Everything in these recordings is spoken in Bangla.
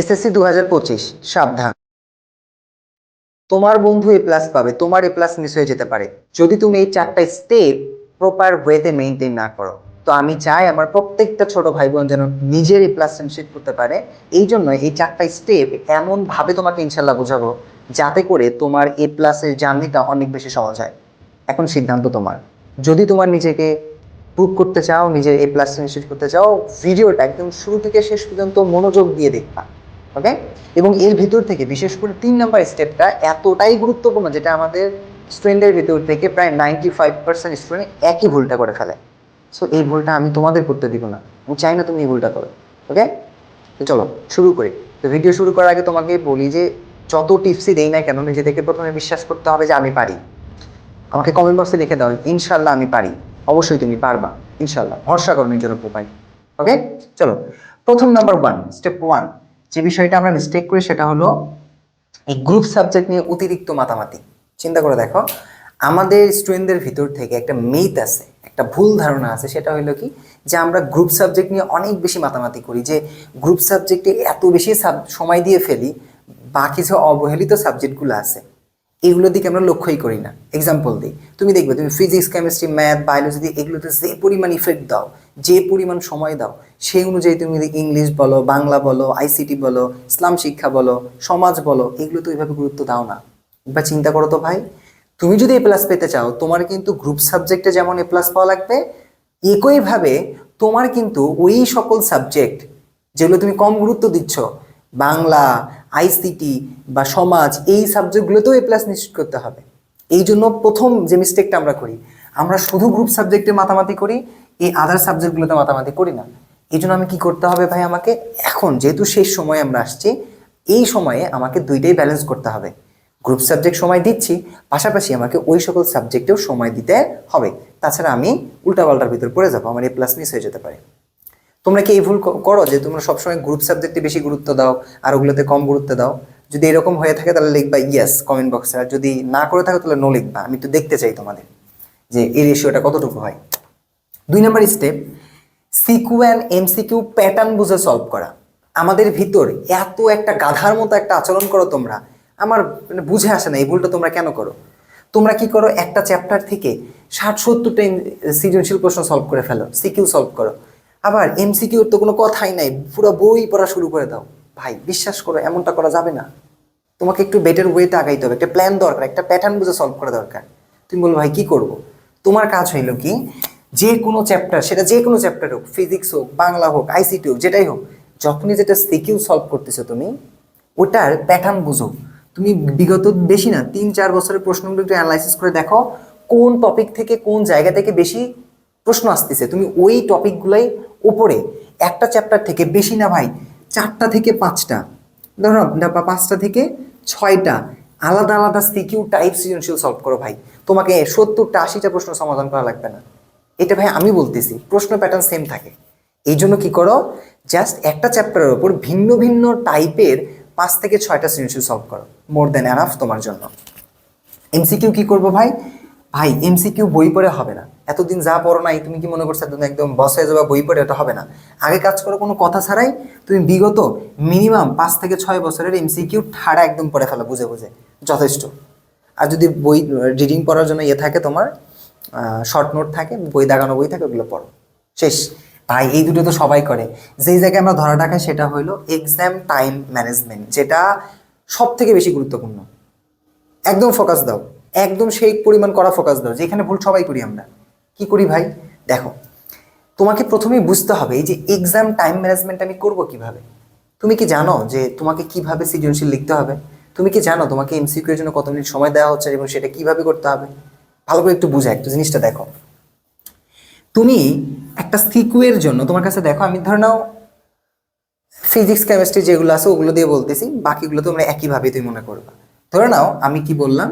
এসএসসি দু হাজার পঁচিশ, সাবধান। তোমার বন্ধু এ প্লাস পাবে, তোমার এ প্লাস মিস হয়ে যেতে পারে। যদি তুমি এই চারটা স্টেপ প্রপার ওয়েতে মেনটেন না করো, তো আমি চাই আমার প্রত্যেকটা ছোট ভাই বোন যেন নিজের এ প্লাস সেট করতে পারে। এই জন্য এই চারটা স্টেপ এমনভাবে তোমাকে ইনশাল্লাহ বোঝাবো, যাতে করে তোমার এ প্লাসের জার্নিটা অনেক বেশি সহজ হয়। এখন সিদ্ধান্ত তোমার। যদি তোমার নিজেকে প্রুভ করতে চাও, নিজের এ প্লাস নিশ্চিত করতে চাও ভিডিওটা একদম শুরু থেকে শেষ পর্যন্ত মনোযোগ দিয়ে দেখবা। ওকে এবং এর ভিতর থেকে, বিশেষ করে তিন নাম্বার স্টেপটা এতটাই গুরুত্বপূর্ণ যেটা আমাদের স্টুডেন্টের ভিতর থেকে প্রায় নাইনটি ফাইভ পার্সেন্ট স্টুডেন্ট একই ভুলটা করে ফেলে। সো এই ভুলটা আমি তোমাদের করতে দিব না। আমি চাই না তুমি এই ভুলটা করো। ওকে তো চলো, শুরু করি। তো ভিডিও শুরু করার আগে তোমাকে বলি যে, যত টিপসই দেই না কেন, নিজে থেকে প্রথমে বিশ্বাস করতে হবে যে আমি পারি। আমাকে কমেন্ট বক্সে লিখে দাও ইনশাল্লাহ আমি পারি। অবশ্যই তুমি পারবা ইনশাল্লাহ ভরসা করো নিজের ভাই। ওকে চলো, প্রথম নাম্বার ওয়ান স্টেপ ওয়ান যে বিষয়টা আমরা মিস্টেক করি সেটা হলো এই গ্রুপ সাবজেক্ট নিয়ে অতিরিক্ত মাতামাতি। চিন্তা করে দেখো, আমাদের স্টুডেন্টদের ভিতর থেকে একটা মেথ আছে, একটা ভুল ধারণা আছে, সেটা হলো কি যে আমরা গ্রুপ সাবজেক্ট নিয়ে অনেক বেশি মাতামাতি করি, যে গ্রুপ সাবজেক্টে এত বেশি সময় দিয়ে ফেলি বাকি যে অবহেলিত সাবজেক্টগুলো আছে। এগুলোর দিকে আমরা লক্ষ্যই করি না। এক্সাম্পল দিই, তুমি দেখবে তুমি ফিজিক্স কেমিস্ট্রি ম্যাথ বায়োলজি এগুলোতে যে পরিমাণ ইফেক্ট দাও যে পরিমাণ সময় দাও, সেই অনুযায়ী তুমি ইংলিশ বলো, বাংলা বলো, আইসিটি বলো, ইসলাম শিক্ষা বলো, সমাজ বলো, এগুলো তো ওইভাবে গুরুত্ব দাও না। বা চিন্তা করো তো ভাই, তুমি যদি এ প্লাস পেতে চাও, তোমার কিন্তু গ্রুপ সাবজেক্টে যেমন এ প্লাস পাওয়া লাগবে, একইভাবে তোমার কিন্তু ওই সকল সাবজেক্ট যেগুলো তুমি কম গুরুত্ব দিচ্ছ, বাংলা, আইসিটি বা সমাজ, এই সাবজেক্টগুলোতেও এ প্লাস নিশ্চিত করতে হবে। এই জন্য প্রথম যে মিস্টেকটা আমরা করি, আমরা শুধু গ্রুপ সাবজেক্টে মাতামাতি করি এই আদার সাবজেক্টগুলোতে মাতামাতি করি না। এই জন্য আমি কি করতে হবে ভাই আমাকে? এখন যেহেতু শেষ সময় আমরা আসছি, এই সময়ে আমাকে দুইটাই ব্যালেন্স করতে হবে। গ্রুপ সাবজেক্ট সময় দিচ্ছি, পাশাপাশি আমাকে ওই সকল সাবজেক্টেও সময় দিতে হবে। তাছাড়া আমি উল্টাপাল্টার ভিতর পড়ে যাব, আমার এ প্লাস মিস হয়ে যেতে পারে। তোমরা কি এই ভুল করো যে তোমরা সবসময় গ্রুপ সাবজেক্টে বেশি গুরুত্ব দাও আর ওগুলোতে কম গুরুত্ব দাও? যদি এরকম হয়ে থাকে তাহলে লিখবা ইয়েস কমেন্ট বক্সে আর যদি না করে থাকো তাহলে নো লিখবা। আমি একটু দেখতে চাই তোমাদের যে এই রেশিওটা কতটুকু হয়। দুই নম্বর step CQ and MCQ pattern বুঝে সলভ করা। আমাদের ভিতর এত একটা গাধার মতো একটা আচরণ করো তোমরা, আমার মানে বুঝে আসে না এই ভুলটা তোমরা কেন করো? তোমরা কি করো, একটা চ্যাপ্টার থেকে ষাট, সত্তরটা সৃজনশীল প্রশ্ন সলভ করে ফেলো সিকিউ সলভ করো। আবার এমসিকিউর তো কোনো কথাই নাই, পুরো বই পড়া শুরু করে দাও। ভাই, বিশ্বাস করো, এমনটা করা যাবে না। তোমাকে একটু বেটার ওয়েতে আগাইতে হবে, একটা প্ল্যান দরকার, একটা প্যাটার্ন বুঝে সলভ করা দরকার। তুমি বলো ভাই, কি করব? তোমার কাজ হইল কি যে কোনো চ্যাপ্টার সেটা যে কোনো চ্যাপ্টার হোক ফিজিক্স হোক, বাংলা হোক আইসিটি হোক, যেটাই হোক, যখনই যেটা সিকিউ সলভ করতেছো তুমি, ওটার প্যাটার্ন বুঝো। তুমি বিগত বেশি না, তিন চার বছরের প্রশ্নগুলো একটু অ্যানালাইসিস করে দেখো, কোন টপিক থেকে কোন জায়গা থেকে বেশি প্রশ্ন আসতেছে। তুমি ওই টপিকগুলোই উপরে একটা চ্যাপ্টার থেকে বেশি না ভাই, চারটা থেকে পাঁচটা, ধরো বা পাঁচটা থেকে ছয়টা, আলাদা আলাদা সিকিউ টাইপ সৃজনশীল সলভ করো ভাই। তোমাকে সত্তরটা, আশিটা প্রশ্ন সমাধান করা লাগবে না। এটা ভাই আমি বলতেছি, প্রশ্ন প্যাটার্ন সেম থাকে। এই জন্য কি করো জাস্ট একটা চ্যাপ্টারের ওপর ভিন্ন ভিন্ন টাইপের পাঁচ থেকে ছয়টা সৃজনশীল সলভ করো মোর দেন অ্যানাফ তোমার জন্য। এমসিকিউ কি করব ভাই? ভাই এমসিকিউ বই পড়ে হবে না। এতদিন যা পড়ো নাই, তুমি কি মনে করছ তুমি একদম বস যাবা, বই পড়ে এটা হবে না? আগে কাজ করো, কোনো কথা ছাড়াই তুমি বিগত মিনিমাম পাঁচ থেকে ছয় বছরের এমসিকিউ ঠাড়া একদম পড়ে ফেলো, বুঝে বুঝে, যথেষ্ট। আর যদি বই রিডিং পড়ার জন্য ইয়ে থাকে তোমার শর্ট নোট থাকে, বই দাগানো বই থাকে, ওগুলো পড়ো। শেষ। ভাই এই দুটো তো সবাই করে। যেই জায়গায় আমরা ধরা রাখাই সেটা হলো এক্সাম টাইম ম্যানেজমেন্ট যেটা সব থেকে বেশি গুরুত্বপূর্ণ। একদম ফোকাস দাও। একদম সেই পরিমাণ করা ফোকাস দাও, যেখানে ভুল সবাই করি আমরা। কি করি ভাই? দেখো, তোমাকে প্রথমেই বুঝতে হবে এই যে এক্সাম টাইম ম্যানেজমেন্ট আমি করব কীভাবে। তুমি কি জানো যে তোমাকে কীভাবে সৃজনশীল লিখতে হবে? তুমি কি জানো তোমাকে এমসিকিউ এর জন্য কত মিনিট সময় দেওয়া হচ্ছে এবং সেটা কীভাবে করতে হবে? ভালো করে একটু বুঝা একটু জিনিসটা দেখো। তুমি একটা সিকুয়ের জন্য, তোমার কাছে দেখো, আমি ধরে নাও ফিজিক্স কেমিস্ট্রি যেগুলো আছে, ওগুলো দিয়ে বলতেছি, বাকিগুলো তোমরা একইভাবে তুমি মনে করবা। ধরে নাও, আমি কি বললাম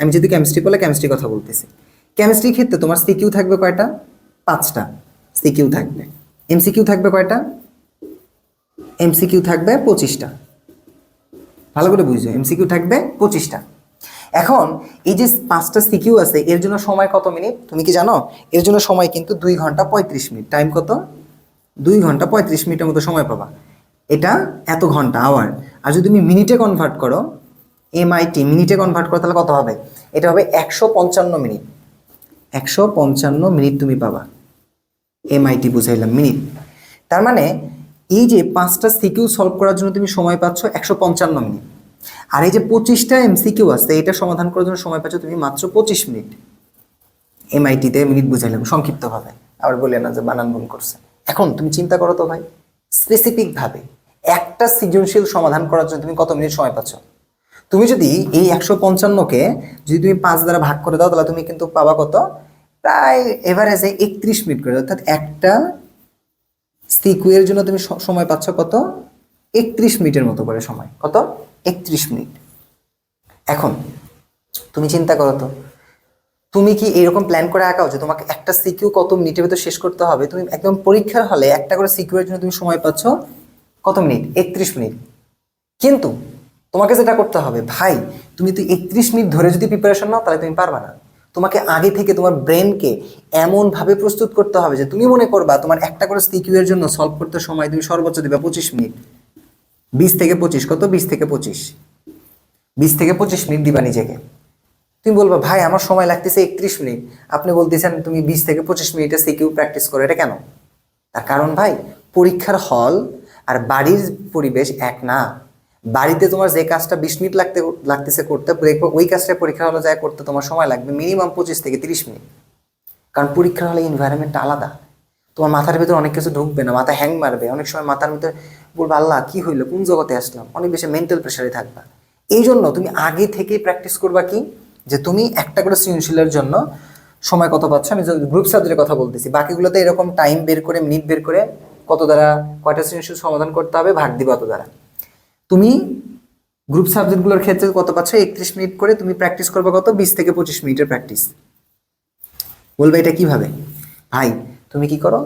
আমি যদি কেমিস্ট্রি বলে কেমিস্ট্রি কথা বলতেছি। কেমিস্ট্রির ক্ষেত্রে তোমার সিকিউ থাকবে কয়টা? পাঁচটা। সিকিউ থাকবে। এমসিকিউ থাকবে কয়টা? এমসিকিউ থাকবে পঁচিশটা। ভালো করে বুঝছ এমসিকিউ থাকবে পঁচিশটা। এখন এই যে পাঁচটা সিকিউ আছে, এর জন্য সময় কত মিনিট? তুমি কি জানো? এর জন্য সময় কিন্তু দুই ঘণ্টা পঁয়ত্রিশ মিনিট। টাইম কত? দুই ঘণ্টা পঁয়ত্রিশ মিনিটের মতো সময় পাবা। এটা এত ঘণ্টা আওয়ার আর যদি তুমি মিনিটে কনভার্ট করো এমআইটি মিনিটে কনভার্ট করো, তাহলে কত হবে? এটা হবে একশো পঞ্চান্ন মিনিট। একশো পঞ্চান্ন মিনিট তুমি পাবা। এমআইটি বুঝাইলাম, মিনিট। তার মানে এই যে পাঁচটা সিকিউ সলভ করার জন্য তুমি সময় পাচ্ছ একশো পঞ্চান্ন মিনিট। আর এই যে পঁচিশটা এম এমসিকিউ আছে, এটা সমাধান করার জন্য সময় পাচ্ছ তুমি মাত্র পঁচিশ মিনিট। এমআইটিতে মিনিট বুঝাইলাম সংক্ষিপ্তভাবে। আবার বলে না যে বানান ভুল করছে। এখন তুমি চিন্তা করো তো ভাই স্পেসিফিকভাবে একটা সৃজনশীল সমাধান করার জন্য তুমি কত মিনিট সময় পাচ্ছ? তুমি যদি এই একশো পঞ্চান্নকে যদি তুমি পাঁচ দ্বারা ভাগ করে দাও, তাহলে তুমি কিন্তু পাবা কত? প্রায় এভারেজে একত্রিশ মিনিট করে অর্থাৎ একটা সিকুয়ের জন্য তুমি সময় পাচ্ছ কত? একত্রিশ মিনিটের মতো করে সময়। কত? একত্রিশ মিনিট। এখন, তুমি চিন্তা করো তো, তুমি কি এরকম প্ল্যান করে আঁকাও যে তোমাকে একটা সিকিউ কত মিনিটের ভিতর শেষ করতে হবে? তুমি একদম পরীক্ষার হলে একটা করে সিকিউর জন্য তুমি সময় পাচ্ছ কত মিনিট? একত্রিশ মিনিট। কিন্তু তোমাকে যেটা করতে হবে, ভাই, তুমি তো একত্রিশ মিনিট ধরে যদি প্রিপারেশন নাও, তাহলে তুমি পারবে না। তোমাকে আগে থেকে তোমার ব্রেনকে এমনভাবে প্রস্তুত করতে হবে যে তুমি মনে করবা তোমার একটা করে সিকিউ এর জন্য সলভ করতে সময় তুমি সর্বোচ্চ দিবা পঁচিশ মিনিট। বিশ থেকে পঁচিশ, কত? বিশ থেকে পঁচিশ। বিশ থেকে পঁচিশ মিনিট দিবা নিজেকে। তুমি বলবা, ভাই, আমার সময় লাগতেছে একত্রিশ মিনিট। আপনি বলতেছেন, তুমি বিশ থেকে পঁচিশ মিনিটে সিকিউ প্র্যাকটিস করো, এটা কেন? তার কারণ, ভাই, পরীক্ষার হল আর বাড়ির পরিবেশ এক না। বাড়িতে তোমার যে কাজটা বিশ মিনিট লাগতে, লাগতেছে করতে ওই কাজটা পরীক্ষা হলে যায় করতে তোমার সময় লাগবে মিনিমাম পঁচিশ থেকে তিরিশ মিনিট। কারণ পরীক্ষার হলে এনভায়রনমেন্টটা আলাদা। তোমার মাথার ভিতরে অনেক কিছু ঢুকবে না, মাথা হ্যাং মারবে, অনেক সময় মাথার ভিতরে বলব, আল্লাহ, কি হইল? কোন জগতে আসলাম? অনেক বেশি মেন্টাল প্রেশারে থাকবা। এই জন্য তুমি আগে থেকেই প্র্যাকটিস করবা কি? যে তুমি একটা করে সৃজনশীলের জন্য সময় কত পাচ্ছ? আমি গ্রুপ সাবজেক্টের কথা বলতেছি, বাকিগুলোতে এরকম টাইম বের করে মিনিট বের করে কত দ্বারা, কয়টা সৃজনশীল সমাধান করতে হবে, ভাগ দিবে অত দ্বারা। তুমি গ্রুপ সাবজেক্টগুলোর ক্ষেত্রে কত পাচ্ছ? একত্রিশ মিনিট করে তুমি প্র্যাকটিস করবে কত? বিশ থেকে পঁচিশ মিনিটের প্র্যাকটিস বলবে এটা কীভাবে? ভাই তুমি কি করো?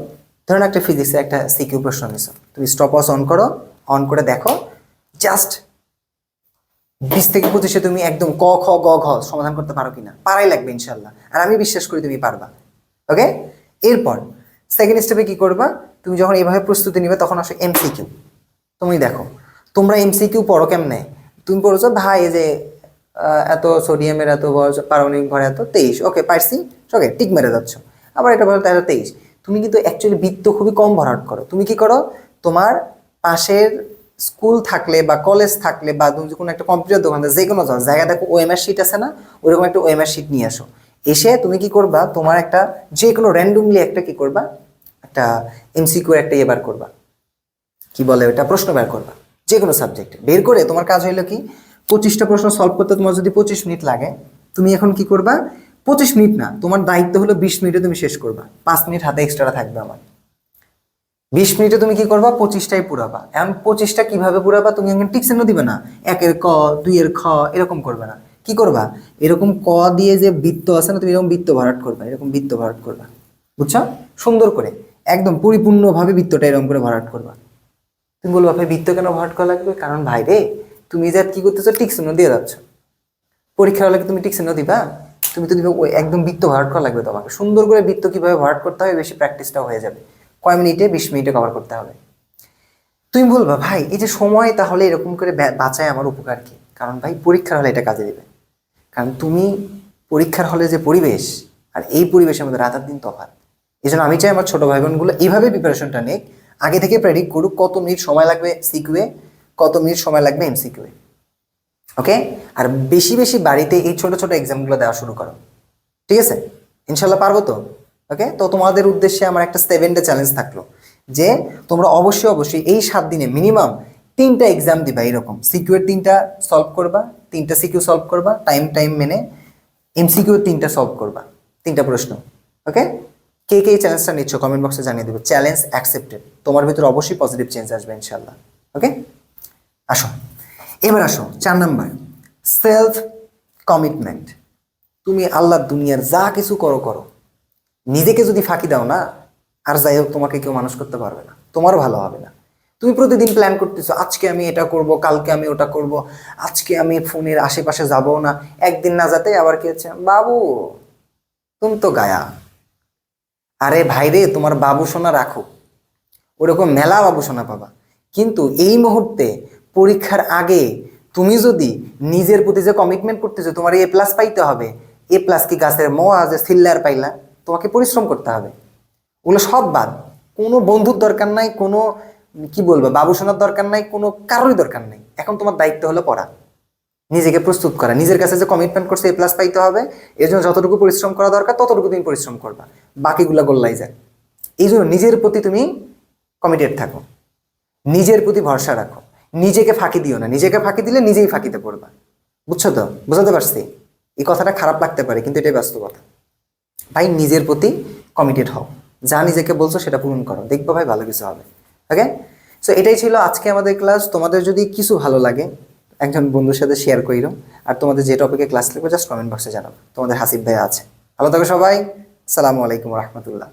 ধরুন একটা ফিজিক্সে একটা সিকিউ প্রশ্ন নিছো। তুমি স্টপ ওয়াচ অন করো অন করে দেখো জাস্ট বিশ থেকে পঁচিশে তুমি একদম ক, খ, গ, ঘ সমাধান করতে পারো কিনা? পারাই লাগবে ইনশাল্লাহ আর আমি বিশ্বাস করি তুমি পারবা। ওকে? এরপর সেকেন্ড স্টেপে কি করবা? তুমি যখন এইভাবে প্রস্তুতি নিবে, তখন আসো এমসিকিউ তুমি দেখো, তোমরা এমসিকিউ পড়ো কেমনে? তুমি পড়েছো, ভাই যে এত সোডিয়ামের এত বয়স পারমাণবিক ভর এত তেইশ। ওকে, পারছি। ওকে টিক মেরে যাচ্ছ। আবার এটা বলো তেরো তেইশ। তুমি কিন্তু অ্যাকচুয়ালি বৃত্ত খুবই কম ভরাট করো। তুমি কি করো? তোমার পাশের স্কুল থাকলে বা কলেজ থাকলে বা তুমি কোনো একটা কম্পিউটার দোকান যে কোনো জায়গা দেখো ওএমআর শিট আছে না? ওইরকম একটা ওএমআর শিট নিয়ে আসো। এসে তুমি কি করবা? তোমার একটা যে কোনো র্যান্ডমলি একটা কি করবা? একটা এমসিকিউ একটা ইয়ে বার করবা। কি বলে ওটা প্রশ্ন বের করবা। যে কোনো সাবজেক্টে বের করে তোমার কাজ হইল কি? পঁচিশটা প্রশ্ন সলভ করতে তোমার যদি পঁচিশ মিনিট লাগে, তুমি এখন কি করবা? পঁচিশ মিনিট না, তোমার দায়িত্ব হলো বিশ মিনিটে তুমি শেষ করবা। পাঁচ মিনিট হাতে এক্সট্রা থাকবে আমার। বিশ মিনিটে তুমি কি করবা? পঁচিশটাই পুরাবা। এখন পঁচিশটা কীভাবে পুরাবা? তুমি এখন টিকসেনও দিবে না। একের ক, দুইয়ের খ, এরকম করবে না। কি করবা? এরকম ক দিয়ে যে বৃত্ত আছে না, তুমি এরকম বৃত্ত ভরাট করবা, এরকম বৃত্ত ভরাট করবা। বুঝছ? সুন্দর করে, একদম পরিপূর্ণভাবে বৃত্তটা এরকম করে ভরাট করবা। তুমি বলব, ভাই, বৃত্ত কেন ভরাট করা লাগবে? কারণ, ভাই রে, তুমি যে কি করতেছো টিকসেনও দিয়ে যাচ্ছ। পরীক্ষার হলে তুমি তুমি টিকসেনও দিবা? তুমি তো ওই একদম বৃত্ত ভরাট করা লাগবে তোমাকে। সুন্দর করে বৃত্ত কীভাবে ভরাট করতে হবে, বেশি প্র্যাকটিসটাও হয়ে যাবে। কয় মিনিটে, বিশ মিনিটে কভার করতে হবে। তুমি বলবা, ভাই, এই যে সময়, তাহলে এরকম করে বাঁচায় আমার উপকার কি? কারণ ভাই, পরীক্ষার হলে এটা কাজে দেবে। কারণ তুমি পরীক্ষার হলে যে পরিবেশ, আর এই পরিবেশের মধ্যে রাত আর দিন তফাৎ। এই জন্য আমি চাই আমার ছোট ভাই বোনগুলো এইভাবে প্রিপারেশনটা নিক। আগে থেকে প্রেডিক্ট করুক কত মিনিট সময় লাগবে সিকিউয়ে কত মিনিট সময় লাগবে এমসিকিউয়ে ওকে? আর বেশি বেশি বাড়িতে এই ছোট ছোট এক্সামগুলো দেওয়া শুরু করো। ঠিক আছে? ইনশাল্লাহ পারব তো? ওকে? তো তোমাদের উদ্দেশ্যে আমার একটা সেভেন ডে চ্যালেঞ্জ থাকল, যে তোমরা অবশ্যই অবশ্যই এই সাত দিনে মিনিমাম তিনটা এক্সাম দিবা এরকম। সিকিউর তিনটা সলভ করবা, তিনটা সিকিউ সলভ করবা টাইম টাইম মেনে এমসিকিউ তিনটা সলভ করবা। তিনটা প্রশ্ন, ওকে? কে কে এই চ্যালেঞ্জটা নিচ্ছ কমেন্ট বক্সে জানিয়ে দেবো। চ্যালেঞ্জ অ্যাকসেপ্টেড তোমার ভিতরে অবশ্যই পজিটিভ চেঞ্জ আসবে ইনশাল্লাহ ওকে? আসো। এবার আসো, চার নাম্বার। সেলফ কমিটমেন্ট তুমি আল্লাহ দুনিয়ার যা কিছু করো করো। নিজেকে যদি ফাঁকি দাও না, আর যাই হোক, তোমাকে কেউ মানুষ করতে পারবে না। তোমারও ভালো হবে না। তুমি প্রতিদিন প্ল্যান করতেছো, আজকে আমি এটা করব, কালকে আমি ওটা করব, আজকে আমি ফোনের আশেপাশে যাব না। একদিন না যাতে আবার কি হচ্ছে, বাবু, তুমি তো গায়া। আরে ভাইরে তোমার বাবু সোনা রাখো। ওরকম মেলা বাবু সোনা পাবা। কিন্তু এই মুহূর্তে পরীক্ষার আগে তুমি যদি নিজের প্রতি যে কমিটমেন্ট করতেছো, তোমার এ প্লাস পাইতে হবে। এ প্লাস কি গাছের মোয়া যে সিল্লার পাইলা? তোমাকে পরিশ্রম করতে হবে। ওগুলো সব বাদ। কোনো বন্ধুর দরকার নাই, কোনো, কি বলব বাবুসোনার দরকার নাই, কোনো কারোরই দরকার নাই। এখন তোমার দায়িত্ব হলো পড়া। নিজেকে প্রস্তুত করা। নিজের কাছে যে কমিটমেন্ট করছে এ প্লাস পাইতে হবে, এর জন্য যতটুকু পরিশ্রম করা দরকার, ততটুকু তুমি পরিশ্রম করবা। বাকিগুলো গোল্লাই যায় এই জন্য নিজের প্রতি তুমি কমিটেড থাকো। নিজের প্রতি ভরসা রাখো। নিজেকে ফাঁকি দিও না। নিজেকে ফাঁকি দিলে নিজেই ফাঁকিতে পড়বা। বুঝছ তো? বুঝাতে পারছি? এই কথাটা খারাপ লাগতে পারে, কিন্তু এটাই বাস্তবতা ভাই, নিজের প্রতি কমিটেড হও। যা নিজেকে বলছো সেটা পূরণ করো। দেখব ভাই, ভালো কিছু হবে। ওকে সো এটাই ছিল আজকে আমাদের ক্লাস তোমাদের যদি কিছু ভালো লাগে, একজন বন্ধুর সাথে শেয়ার করিরো আর তোমাদের যে টপিকে ক্লাস লিখব জাস্ট কমেন্ট বক্সে জানাব। তোমাদের হাসিব ভাই আছে। ভালো থাকো সবাই। সালামু আলাইকুম রহমতুল্লাহ।